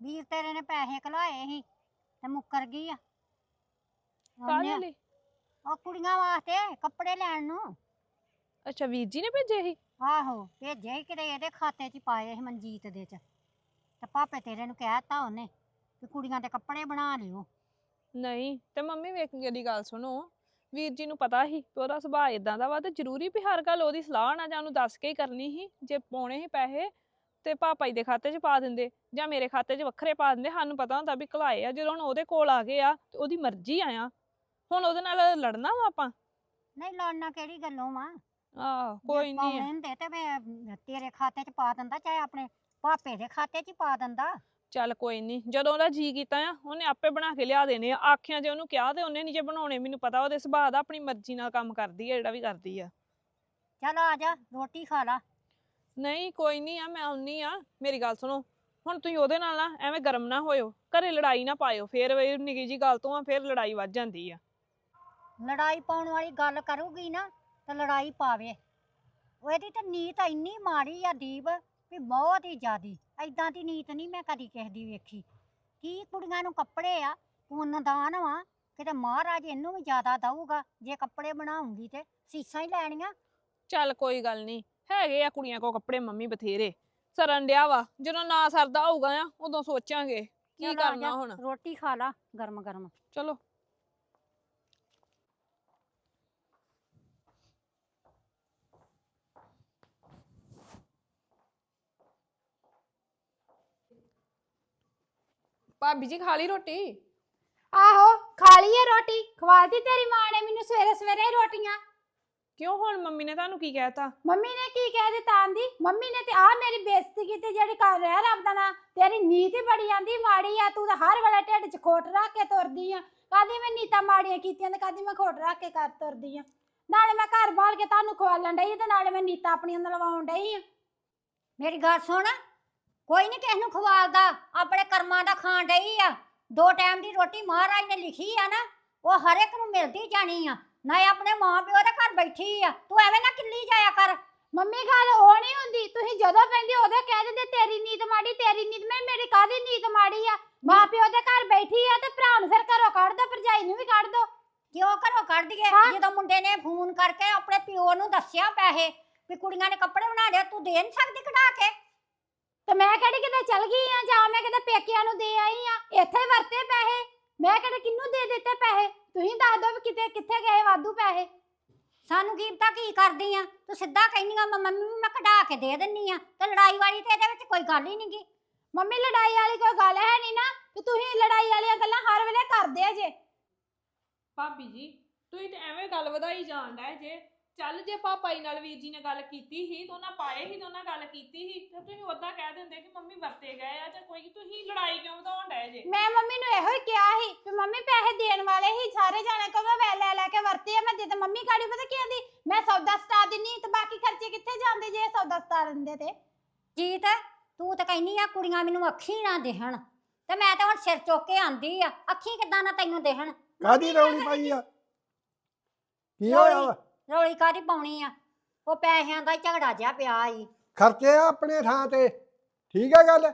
Speaker 3: ਵੀਰ ਤੇਰੇ ਨੇ ਪੈਸੇ ਕਲਾਏ ਸੀ ਤੇ ਮੁੱਕਰ ਗਈ ਆ।
Speaker 6: ਕਾਹਦੇ
Speaker 3: ਉਹਨੇ-
Speaker 6: ਲਈ?
Speaker 3: ਉਹ ਕੁੜੀਆਂ ਵਾਸਤੇ ਕੱਪੜੇ ਲੈਣ ਨੂੰ।
Speaker 6: ਅੱਛਾ ਵੀਰ ਜੀ ਨੇ ਭੇਜੇ ਸੀ?
Speaker 3: ਆਹੋ ਭੇਜੇ ਸੀ ਕਿਤੇ ਇਹਦੇ ਖਾਤੇ 'ਚ ਹੀ ਪਾਏ ਸੀ ਮਨਜੀਤ ਦੇ 'ਚ। ਤੇ ਪਾਪੇ ਤੇਰੇ ਨੂੰ ਕਹਿਤਾ ਉਹਨੇ ਕਿ ਕੁੜੀਆਂ ਦੇ ਕੱਪੜੇ ਬਣਾ ਲਿਓ।
Speaker 6: ਨਹੀਂ ਤੇ ਮੰਮੀ ਵੇਖ ਮੇਰੀ ਗੱਲ ਸੁਣੋ। ਵੀਰ ਜੀ ਨੂੰ ਪਤਾ ਸੀ ਕਿ ਉਹਦਾ ਸੁਭਾਅ ਇਦਾਂ ਦਾ ਵਾ ਤੇ ਜ਼ਰੂਰੀ ਵੀ ਹਰ ਗੱਲ ਉਹਦੀ ਸਲਾਹ ਨਾਲ ਜਾਂ ਉਹਨੂੰ ਦੱਸ ਕੇ ਹੀ ਕਰਨੀ ਸੀ ਜੇ ਪਾਉਣੇ ਸੀ ਪੈਸੇ ਤੇ ਪਾਪਾ ਜੀ ਦੇ ਖਾਤੇ 'ਚ ਪਾ ਦਿੰਦੇ ਜਾਂ ਮੇਰੇ ਖਾਤੇ 'ਚ ਵੱਖਰੇ ਪਾ ਦਿੰਦੇ ਸਾਨੂੰ ਪਤਾ ਹੁੰਦਾ ਵੀ ਘਲਾਏ ਆ ਜਦੋਂ ਹੁਣ ਉਹਦੇ ਕੋਲ ਆ ਗਏ ਆ ਤੇ ਉਹਦੀ ਮਰਜ਼ੀ ਆਇਆ। ਹੁਣ ਉਹਦੇ ਨਾਲ ਲੜਨਾ ਵਾ ਆਪਾਂ?
Speaker 3: ਨਹੀਂ ਲੜਨਾ ਕਿਹੜੀ ਗੱਲੋਂ ਵਾ?
Speaker 6: ਆਹ ਕੋਈ ਨਹੀਂ
Speaker 3: ਹੁੰਦੇ ਤੇ ਮੈਂ ਤੇਰੇ ਖਾਤੇ 'ਚ ਪਾ ਦਿੰਦਾ ਚਾਹੇ ਆਪਣੇ ਪਾਪੇ ਦੇ ਖਾਤੇ 'ਚ ਹੀ ਪਾ ਦਿੰਦਾ।
Speaker 6: ਚੱਲ ਕੋਈ ਨਹੀਂ ਜਦੋਂ ਉਹਦਾ ਜੀ ਕੀਤਾ ਆ ਉਹਨੇ ਆਪੇ ਬਣਾ ਕੇ ਲਿਆ ਦੇਣੇ ਆ। ਆਖਿਆਂ ਜੇ ਉਹਨੂੰ ਕਿਹਾ ਤੇ ਉਹਨੇ ਨਹੀਂ ਜੇ ਬਣਾਉਣੇ ਮੈਨੂੰ ਪਤਾ ਉਹਦੇ ਸੁਭਾਅ ਦਾ ਆਪਣੀ ਮਰਜ਼ੀ ਨਾਲ ਕੰਮ ਕਰਦੀ ਆ ਜਿਹੜਾ ਵੀ ਕਰਦੀ ਆ।
Speaker 3: ਚੱਲ ਆ ਜਾ ਰੋਟੀ ਖਾ ਲਾ।
Speaker 6: ਨਹੀਂ ਕੋਈ ਨਹੀਂ ਆ ਮੈਂ ਆਉਣੀ ਆ। ਮੇਰੀ ਗੱਲ ਸੁਣੋ ਹੁਣ ਤੁਸੀਂ ਉਹਦੇ ਨਾਲ ਨਾ ਐਵੇਂ ਗਰਮ ਨਾ ਹੋਇਓ। ਘਰੇ ਲੜਾਈ ਨਾ ਪਾਇਓ ਫੇਰ ਇਹ ਨਿੱਕੀ ਜੀ ਗੱਲ ਤੋਂ ਆ ਫੇਰ ਲੜਾਈ ਵੱਧ ਜਾਂਦੀ ਆ।
Speaker 3: ਲੜਾਈ ਪਾਉਣ ਵਾਲੀ ਗੱਲ ਕਰੂਗੀ ਨਾ ਤਾਂ ਲੜਾਈ ਪਾਵੇ। ਉਹ ਇਹਦੀ ਤਾਂ ਨੀਤ ਇੰਨੀ ਮਾੜੀ ਆ ਦੀਪ ਵੀ ਬਹੁਤ ਹੀ ਜ਼ਿਆਦੀ। ਐਦਾਂ ਦੀ ਨੀਤ ਨਹੀਂ ਮੈਂ ਕਦੀ ਕਿਸੇ ਦੀ ਵੇਖੀ। ਕੀ ਕੁੜੀਆਂ ਨੂੰ ਕੱਪੜੇ ਆ? ਪੁੰਨਦਾਨ ਵਾ। ਕਿਤੇ ਮਹਾਰਾਜ ਇਹਨੂੰ ਵੀ ਜ਼ਿਆਦਾ ਦਊਗਾ ਜੇ ਕੱਪੜੇ ਬਣਾਉਂਗੀ ਤੇ ਸੀਸਾਂ ਹੀ ਲੈਣੀਆਂ।
Speaker 6: ਚੱਲ ਕੋਈ ਗੱਲ ਨਹੀਂ ਹੈਗੇ ਆ ਕੁੜੀਆਂ ਕੋ ਕੱਪੜੇ ਮੰਮੀ ਬਥੇਰੇ। ਸਰਨ ਡਿਆ ਵਾ ਜਦੋਂ ਨਾ ਸਰਦਾ ਹੋਊਗਾ ਆ ਉਦੋਂ ਸੋਚਾਂਗੇ। ਕੀ
Speaker 3: ਚੱਲ ਆ
Speaker 6: ਕਰਨਾ ਹੁਣ?
Speaker 3: ਰੋਟੀ ਖਾ ਲਾ ਗਰਮ ਗਰਮ
Speaker 6: ਚਲੋ। ਭਾਬੀ ਜੀ ਖਾ ਲਈ ਰੋਟੀ?
Speaker 5: ਆਹੋ ਖਾ ਲਈਏ ਰੋਟੀ। ਖਵਾਤੀ ਤੇਰੀ ਮਾਂ ਨੇ ਮੈਨੂੰ ਸਵੇਰੇ ਸਵੇਰੇ ਰੋਟੀਆਂ।
Speaker 6: ਕਿਉਂ ਹੁਣ ਮੰਮੀ ਨੇ ਤੁਹਾਨੂੰ ਕੀ ਕਹਿਤਾ?
Speaker 5: ਮੰਮੀ ਨੇ ਕੀ ਕਹਿ ਦਿੱਤਾ ਆਂਦੀ? ਮੰਮੀ ਨੇ ਤੇ ਆ ਮੇਰੀ ਬੇਇੱਜ਼ਤੀ ਕੀਤੀ ਜਿਹੜੀ ਕਰ ਰਿਹਾ ਰੱਬ ਦਾ ਨਾਂ। ਤੇਰੀ ਨੀਤ ਹੀ ਬੜੀ ਆਂਦੀ ਮਾੜੀ ਆ ਤੂੰ ਤਾਂ ਹਰ ਵੇਲੇ ਢਿੱਡ 'ਚ ਖੋਟ ਰੱਖ ਕੇ ਤੁਰਦੀ ਆ। ਕਾਦੀ ਮੈਂ ਨੀਤਾਂ ਮਾੜੀਆਂ ਕੀਤੀਆਂ ਤੇ ਕਾਦੀ ਮੈਂ ਖੋਟ ਰੱਖ ਕੇ ਕਰ ਤੁਰਦੀ ਆ। ਨਾਲੇ ਮੈਂ ਘਰ ਬਾਲ ਕੇ ਤੁਹਾਨੂੰ ਖਵਾਲਣ ਡਈ ਤੇ ਨਾਲੇ ਮੈਂ ਨੀਤਾਂ ਆਪਣੀਆਂ ਨਲਵਾਉਣ ਡਈ ਆ।
Speaker 3: ਮੇਰੀ ਗੱਲ ਸੁਣ ਕੋਈ ਨਹੀਂ ਕਿਸ ਨੂੰ ਖਵਾਲਦਾ ਆਪਣੇ ਕਰਮਾਂ ਦਾ ਖਾਣ ਡਈ ਆ। ਦੋ ਟਾਈਮ ਦੀ ਰੋਟੀ ਮਹਾਰਾਜ ਨੇ ਲਿਖੀ ਆ ਨਾ ਉਹ ਹਰ ਇੱਕ ਨੂੰ ਮਿਲਦੀ ਜਾਣੀ ਆ। ਨਾ ਇਹ ਆਪਣੇ ਮਾਂ ਪਿਓ ਦੇ ਘਰ ਬੈਠੀ ਆ। ਤੂੰ ਐਵੇਂ ਨਾ ਕਿੱਲੀ ਜਾਇਆ ਕਰ।
Speaker 5: ਮੰਮੀ ਗੱਲ ਉਹ ਨਹੀਂ ਹੁੰਦੀ। ਤੁਸੀਂ ਜਦੋਂ ਪੈਂਦੇ ਉਦੋਂ ਕਹਿ ਦਿੰਦੇ ਤੇਰੀ ਨੀਤ ਮਾੜੀ ਤੇਰੀ ਨੀਤ ਮੈਂ ਮੇਰੀ ਕਾਦੀ ਨੀਤ ਮਾੜੀ ਆ? ਮਾਂ ਪਿਓ ਦੇ ਘਰ ਬੈਠੀ ਆ ਤੇ ਭਰਾ ਨੂੰ ਫਿਰ ਘਰੋਂ ਕੱਢ ਦੋ ਭਰਜਾਈ ਨੂੰ ਵੀ ਕੱਢ ਦੋ।
Speaker 3: ਕਿਉਂ ਘਰੋਂ ਕੱਢ ਦਈਏ। ਜਦੋਂ ਮੁੰਡੇ ਨੇ ਫੋਨ ਕਰਕੇ ਆਪਣੇ ਪਿਓ ਨੂੰ ਦੱਸਿਆ ਪੈਸੇ ਵੀ ਕੁੜੀਆਂ ਨੇ ਕੱਪੜੇ ਬਣਾ ਲਿਆ ਤੂੰ ਦੇ ਨਹੀਂ ਸਕਦੀ ਕਢਾ ਕੇ।
Speaker 5: ਤੇ ਮੈਂ ਕਿਹੜੀ ਕਿਤੇ ਚਲ ਗਈ ਆ ਜਾਂ ਮੈਂ ਕਿਤੇ ਪੇਕਿਆਂ ਨੂੰ ਦੇ ਆਈ ਆ? ਇੱਥੇ ਵਰਤੇ ਪੈਸੇ। ਮੈਂ ਕਿਹੜੇ ਕਿੰਨੂੰ ਦੇ ਦਿੱਤੇ ਪੈਸੇ? ਤੁਸੀਂ ਦੱਸ ਦਿਓ ਵੀ ਕਿਤੇ ਕਿੱਥੇ ਗਏ ਵਾਧੂ ਪੈਸੇ।
Speaker 3: ਸਾਨੂੰ ਕੀਮਤਾਂ ਕੀ ਕਰਦੀ ਆ? ਤੂੰ ਸਿੱਧਾ ਕਹਿੰਦੀ ਆ, ਮੰਮੀ ਨੂੰ ਮੈਂ ਕਢਾ ਕੇ ਦੇ ਦਿੰਨੀ ਆ। ਤੇ ਲੜਾਈ ਵਾਲੀ ਤੇ ਇਹਦੇ ਵਿੱਚ ਕੋਈ ਗੱਲ ਹੀ ਨਹੀਂਗੀ
Speaker 5: ਮੰਮੀ, ਲੜਾਈ ਵਾਲੀ ਕੋਈ ਗੱਲ ਹੈ ਨਹੀਂ ਨਾ? ਕਿ ਤੁਸੀਂ ਲੜਾਈ ਵਾਲੀਆਂ ਗੱਲਾਂ ਹਰ ਵੇਲੇ ਕਰਦੇ ਜੇ।
Speaker 6: ਭਾਬੀ ਜੀ, ਤੁਸੀਂ ਤੇ ਐਵੇਂ ਗੱਲ ਵਧਾਈ ਜਾਣ ਡਏ ਜੇ। ਚੱਲ ਜੇ ਪਾਪਾ ਜੀ ਨਾਲ ਵੀਰ ਜੀ ਨੇ ਗੱਲ ਕੀਤੀ ਸੀ ਤੇ ਉਹਨਾਂ ਪਾਏ ਸੀ ਤੇ ਉਹਨਾਂ ਗੱਲ ਕੀਤੀ ਸੀ ਤੇ ਤੁਸੀਂ ਉਦਾਂ ਕਹਿ ਦਿੰਦੇ ਕਿ ਮੰਮੀ ਵਰਤੇ ਗਏ ਆ ਜਾਂ ਕੋਈ ਤੁਸੀਂ ਲੜਾਈ ਕਿਉਂ ਵਧਾਉਣ ਡਏ ਜੇ?
Speaker 5: ਮੈਂ ਮੰਮੀ ਨੂੰ ਇਹੋ ਹੀ ਕਿਹਾ ਸੀ ਕਿ ਮੰਮੀ ਪੈਸੇ ਦੇਣ ਵਾਲੇ ਹੀ ਸਾਰੇ ਜਾਣੇ ਕੋ ਮੈਂ ਲੈ ਲੈ ਕੇ ਵਰਤੇ ਆ ਮੈਂ ਦੇ ਤੇ ਮੰਮੀ ਕਾੜੀ ਪਤਾ ਕੀ ਆਂਦੀ? ਮੈਂ ਸੌਦਾ ਸਟਾ ਦਿੰਨੀ ਤੇ ਬਾਕੀ ਖਰਚੇ ਕਿੱਥੇ ਜਾਂਦੇ ਜੇ ਇਹ ਸੌਦਾ ਸਟਾ ਦਿੰਦੇ ਤੇ?
Speaker 3: ਜੀਤ ਤੂੰ ਤਾਂ ਕਹਿੰਦੀ ਆ ਕੁੜੀਆਂ ਮੈਨੂੰ ਅੱਖੀ ਨਾ ਦੇਖਣ। ਤੇ ਮੈਂ ਤਾਂ ਹੁਣ ਸਿਰ ਚੁੱਕ ਕੇ ਆਂਦੀ ਆ ਅੱਖੀ ਕਿੱਦਾਂ ਨਾ ਤੈਨੂੰ ਦੇਖਣ?
Speaker 4: ਕਾਦੀ ਰੌਲੀ ਪਾਈ ਆ? ਕੀ ਹੋਇਆ ਵਾ?
Speaker 3: ਰੌਲੀ ਕਾਦੀ ਪਾਉਣੀ ਆ? ਉਹ ਪੈਸਿਆਂ ਦਾ ਹੀ ਝਗੜਾ ਜਿਹਾ ਪਿਆ ਈ।
Speaker 4: ਖਰਚੇ ਆ ਆਪਣੇ ਥਾਂ ਤੇ। ਠੀਕ ਹੈ ਗੱਲ?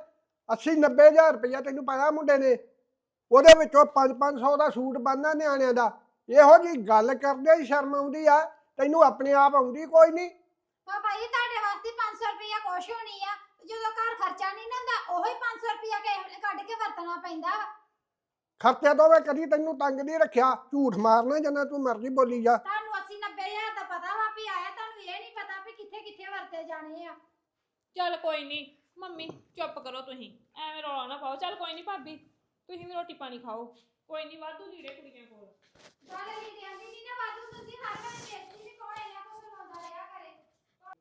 Speaker 4: 80 90000 ਰੁਪਇਆ ਤੈਨੂੰ ਪਾਇਆ ਮੁੰਡੇ ਨੇ। ਉਹਦੇ ਵਿੱਚੋਂ 5-500 ਦਾ ਸੂਟ ਬੰਨਣਾ ਨਿਆਣਿਆਂ ਦਾ। ਇਹੋ ਜੀ ਗੱਲ ਕਰਦੇ ਹੀ ਸ਼ਰਮ ਆਉਂਦੀ ਆ। ਤੈਨੂੰ ਆਪਣੇ ਆਪ ਆਉਂਦੀ ਕੋਈ ਨਹੀਂ।
Speaker 5: ਪਾਪਾ ਜੀ ਤੁਹਾਡੇ ਵਾਸਤੇ 500 ਰੁਪਇਆ ਕੁਛ ਹੋਣੀ ਆ। ਜਦੋਂ ਘਰ ਖਰਚਾ ਨਹੀਂ ਨਾ ਹੁੰਦਾ ਉਹੀ 500 ਰੁਪਇਆ ਕਿਸੇ ਵੇਲੇ ਕੱਢ ਕੇ ਵਰਤਣਾ ਪੈਂਦਾ ਵਾ।
Speaker 4: ਖਰਚੇ ਤੋਂ ਮੈਂ ਕਦੀ ਤੈਨੂੰ ਤੰਗ ਨਹੀਂ ਰੱਖਿਆ। ਝੂਠ ਮਾਰਨਾ ਜਿੰਨਾ ਤੂੰ ਮਰਜ਼ੀ ਬੋਲੀ ਜਾ।
Speaker 5: ਤੁਹਾਨੂੰ 80 90 ਹਜ਼ਾਰ ਦਾ ਪਤਾ ਵਾ ਆਇਆ ਤੁਹਾਨੂੰ ਇਹ ਨਹੀਂ ਪਤਾ ਵੀ ਕਿੱਥੇ ਕਿੱਥੇ ਵਰਤੇ ਜਾਣੇ ਆ।
Speaker 6: ਚੱਲ ਕੋਈ ਨਹੀਂ ਮੰਮੀ ਚੁੱਪ ਕਰੋ ਤੁਸੀਂ। ਐਵੇਂ ਰੌਲਾ ਨਾ ਪਾਓ। ਚੱਲ ਕੋਈ ਨਹੀਂ ਭਾਬੀ ਤੁਸੀਂ ਵੀ ਰੋਟੀ ਪਾਣੀ ਖਾਓ। ਕੋਈ ਨਹੀਂ ਵਾਧੂ ਲੀੜੇ ਕੁੜੀਆਂ ਕੋਲ।
Speaker 5: ਗੱਲ ਨਹੀਂ ਜਾਂਦੀ ਨਹੀਂ ਨਾ ਵਾਧੂ ਤੁਸੀਂ ਹਰ ਵੇਲੇ ਬੇਇੱਜ਼ਤੀ ਨਹੀਂ ਕੋਣ ਇਹਨਾਂ ਕੋਲ ਸੁਣਾਉਂਦਾ ਰਿਹਾ ਕਰੇ।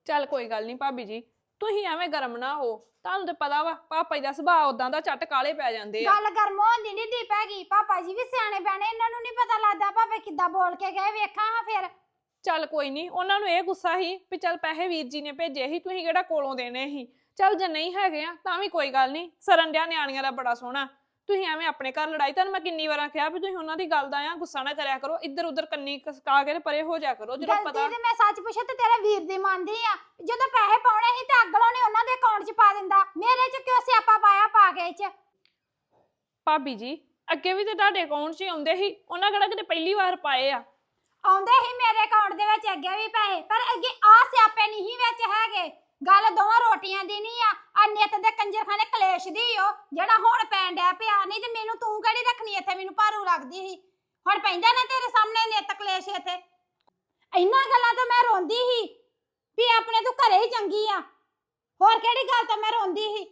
Speaker 6: ਚੱਲ ਕੋਈ ਗੱਲ ਨਹੀਂ ਭਾਬੀ ਜੀ ਤੁਸੀਂ ਐਵੇਂ ਗਰਮ ਨਾ ਹੋ। ਤੁਹਾਨੂੰ ਤੇ ਪਤਾ ਵਾ ਪਾਪਾ ਜੀ ਦਾ ਸੁਭਾਅ ਉਦਾਂ ਦਾ ਚੱਟ ਕਾਲੇ ਪੈ ਜਾਂਦੇ ਆ।
Speaker 5: ਗੱਲ ਗਰਮ ਹੋਣ ਦੀ ਨਹੀਂ ਦੀ ਪੈਗੀ ਪਾਪਾ ਜੀ ਵੀ ਸਿਆਣੇ ਬਣੇ ਇਹਨਾਂ ਨੂੰ ਨਹੀਂ ਪਤਾ ਲੱਗਦਾ ਭਾਵੇਂ ਕਿੱਦਾਂ ਬੋਲ ਕੇ ਗਏ ਵੇਖਾਂ ਹਾਂ ਫਿਰ।
Speaker 6: ਚੱਲ ਕੋਈ ਨਹੀਂ ਉਹਨਾਂ ਨੂੰ ਇਹ ਗੁੱਸਾ ਸੀ ਵੀ ਚੱਲ ਪੈਸੇ ਵੀਰ ਜੀ ਨੇ ਭੇਜੇ ਸੀ ਤੁਸੀਂ ਕਿਹੜਾ ਕੋਲੋਂ ਦੇਣੇ ਸੀ? ਚੱਲ ਜੇ ਨਹੀਂ ਹੈਗੇ ਆ ਤਾਂ ਵੀ ਕੋਈ ਗੱਲ ਨਹੀਂ ਸਰਨ ਡਿਆ ਨਿਆਣੀਆਂ ਦਾ ਬੜਾ ਸੋਹਣਾ। ਤੁਸੀਂ ਐਵੇਂ ਆਪਣੇ ਘਰ ਲੜਾਈ ਤੁਹਾਨੂੰ ਮੈਂ ਕਿੰਨੀ ਵਾਰਾਂ ਕਿਹਾ ਵੀ ਤੁਸੀਂ ਉਹਨਾਂ ਦੀ ਗੱਲ ਦਾ ਆ ਗੁੱਸਾ ਨਾ ਕਰਿਆ ਕਰੋ ਇੱਧਰ ਉੱਧਰ ਕੰਨੀ ਕਸਕਾ ਕੇ ਤੇ ਪਰੇ ਹੋ ਜਾ ਕਰੋ ਜਦੋਂ ਪਤਾ
Speaker 5: ਗਲਤੀ ਤੇ ਮੈਂ ਸੱਚ ਪੁੱਛੇ ਤੇ ਤੇਰੇ ਵੀਰ ਦੀ ਮੰਨਦੀ ਆ ਜਦੋਂ ਪੈਸੇ ਪਾਉਣੇ ਸੀ ਤੇ ਅਗਲੋਂ ਨੇ ਉਹਨਾਂ ਦੇ ਅਕਾਊਂਟ 'ਚ ਪਾ ਦਿੰਦਾ ਮੇਰੇ 'ਚ ਕਿਉਂ ਸਿਆਪਾ ਪਾਇਆ ਪਾ ਕੇ ਇਹ 'ਚ?
Speaker 6: ਭਾਬੀ ਜੀ ਅੱਗੇ ਵੀ ਤੇ ਤੁਹਾਡੇ ਅਕਾਊਂਟ 'ਚ ਹੀ ਆਉਂਦੇ ਸੀ ਉਹਨਾਂ ਕਿਹੜਾ ਕਿਤੇ ਪਹਿਲੀ ਵਾਰ ਪਾਏ ਆ?
Speaker 5: ਆਉਂਦੇ ਹੀ ਮੇਰੇ ਅਕਾਊਂਟ ਦੇ ਵਿੱਚ ਅੱਗੇ ਵੀ ਪੈਸੇ, ਪਰ ਅੱਗੇ ਆ ਸਿਆਪੇ ਨਹੀਂ ਵਿੱਚ ਹੈਗੇ। ਗੱਲ ਦੋਵਾਂ ਰੋਟੀਆਂ ਦੀ ਨਹੀਂ ਆ ਆ ਨਿੱਤ ਦੇ ਕੰਜਰਖਾਨੇ ਕਲੇਸ਼ ਦੀ ਓ, ਜਿਹੜਾ ਹੁਣ ਪੈਣ ਡਿਆ ਪਿਆ। ਨਹੀਂ ਤੇ ਮੈਨੂੰ ਤੂੰ ਕਿਹੜੀ ਰੱਖਣੀ ਇੱਥੇ? ਮੈਨੂੰ ਭਾਰੂ ਲੱਗਦੀ ਸੀ। ਹੁਣ ਪੈਂਦਾ ਨਾ ਤੇਰੇ ਸਾਹਮਣੇ ਨਿੱਤ ਕਲੇਸ਼ ਇੱਥੇ। ਇੰਨਾ ਗੱਲਾਂ ਤੋਂ ਮੈਂ ਰੋਂਦੀ ਸੀ ਵੀ ਆਪਣੇ ਤੂੰ ਘਰੇ ਹੀ ਚੰਗੀ ਆ। ਹੋਰ ਕਿਹੜੀ ਗੱਲ ਤਾਂ ਮੈਂ ਰੋਂਦੀ ਸੀ?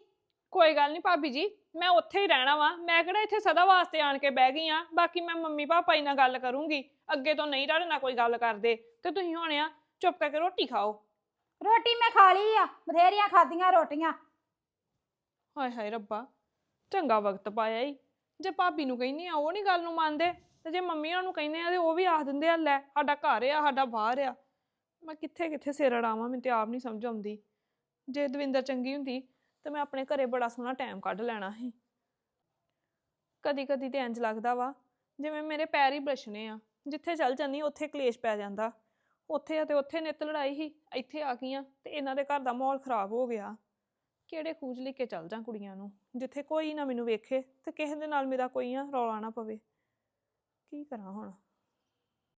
Speaker 6: ਕੋਈ ਗੱਲ ਨਹੀਂ ਭਾਬੀ ਜੀ ਮੈਂ ਉੱਥੇ ਹੀ ਰਹਿਣਾ ਵਾ। ਮੈਂ ਕਿਹੜਾ ਇੱਥੇ ਸਦਾ ਵਾਸਤੇ ਆਣ ਕੇ ਬਹਿ ਗਈ ਆ? ਬਾਕੀ ਮੈਂ ਮੰਮੀ ਪਾਪਾ ਜੀ ਨਾਲ ਗੱਲ ਕਰੂੰਗੀ। ਅੱਗੇ ਤੋਂ ਨਹੀਂ ਤੁਹਾਡੇ ਨਾਲ ਕੋਈ ਗੱਲ ਕਰਦੇ। ਤੇ ਤੁਸੀਂ ਹੁਣ ਆ ਚੁੱਪ ਕਰਕੇ ਰੋਟੀ ਖਾਓ।
Speaker 5: ਰੋਟੀ ਮੈਂ ਖਾ ਲਈ ਆ। ਬਥੇਰੀਆਂ ਖਾਧੀਆਂ ਰੋਟੀਆਂ।
Speaker 6: ਹਾਏ ਹਾਏ ਰੱਬਾ ਚੰਗਾ ਵਕਤ ਪਾਇਆ ਈ। ਜੇ ਭਾਬੀ ਨੂੰ ਕਹਿੰਦੀ ਆ ਉਹ ਨਹੀਂ ਗੱਲ ਨੂੰ ਮੰਨਦੇ। ਤੇ ਜੇ ਮੰਮੀ ਉਹਨਾਂ ਨੂੰ ਕਹਿੰਦੇ ਆ ਤੇ ਉਹ ਵੀ ਆਖ ਦਿੰਦੇ ਆ ਲੈ ਸਾਡਾ ਘਰ ਆ ਸਾਡਾ ਬਾਹਰ ਆ। ਮੈਂ ਕਿੱਥੇ ਕਿੱਥੇ ਸਿਰ ਅੜਾਵਾਂ ਮੈਨੂੰ ਤੇ ਆਪ ਨਹੀਂ ਸਮਝ ਆਉਂਦੀ। ਜੇ ਦਵਿੰਦਰ ਚੰਗੀ ਹੁੰਦੀ ਤੇ ਮੈਂ ਆਪਣੇ ਘਰੇ ਬੜਾ ਸੋਹਣਾ ਟਾਈਮ ਕੱਢ ਲੈਣਾ ਸੀ। ਕਦੀ ਕਦੀ ਤੇ ਇੰਜ ਲੱਗਦਾ ਵਾ, ਜਿਵੇਂ ਮੇਰੇ ਪੈਰ ਹੀ ਬਲਸ਼ਨੇ ਆ। ਜਿੱਥੇ ਚੱਲ ਜਾਂਦੀ, ਉੱਥੇ ਕਲੇਸ਼ ਪੈ ਜਾਂਦਾ। ਉੱਥੇ ਆ ਤੇ ਉੱਥੇ ਨਿੱਤ ਲੜਾਈ ਸੀ, ਇੱਥੇ ਆ ਗਈਆਂ ਤੇ ਇਹਨਾਂ ਦੇ ਘਰ ਦਾ ਮਾਹੌਲ ਖਰਾਬ ਹੋ ਗਿਆ। ਕਿਹੜੇ ਖੂਜ ਲੈ ਕੇ ਚੱਲ ਜਾਂ ਕੁੜੀਆਂ ਨੂੰ? ਜਿੱਥੇ ਕੋਈ ਨਾ ਮੈਨੂੰ ਵੇਖੇ ਤੇ ਕਿਸੇ ਦੇ ਨਾਲ ਮੇਰਾ ਕੋਈ ਆ ਰੌਲਾ ਨਾ ਪਵੇ। ਕੀ ਕਰਾਂ ਹੁਣ?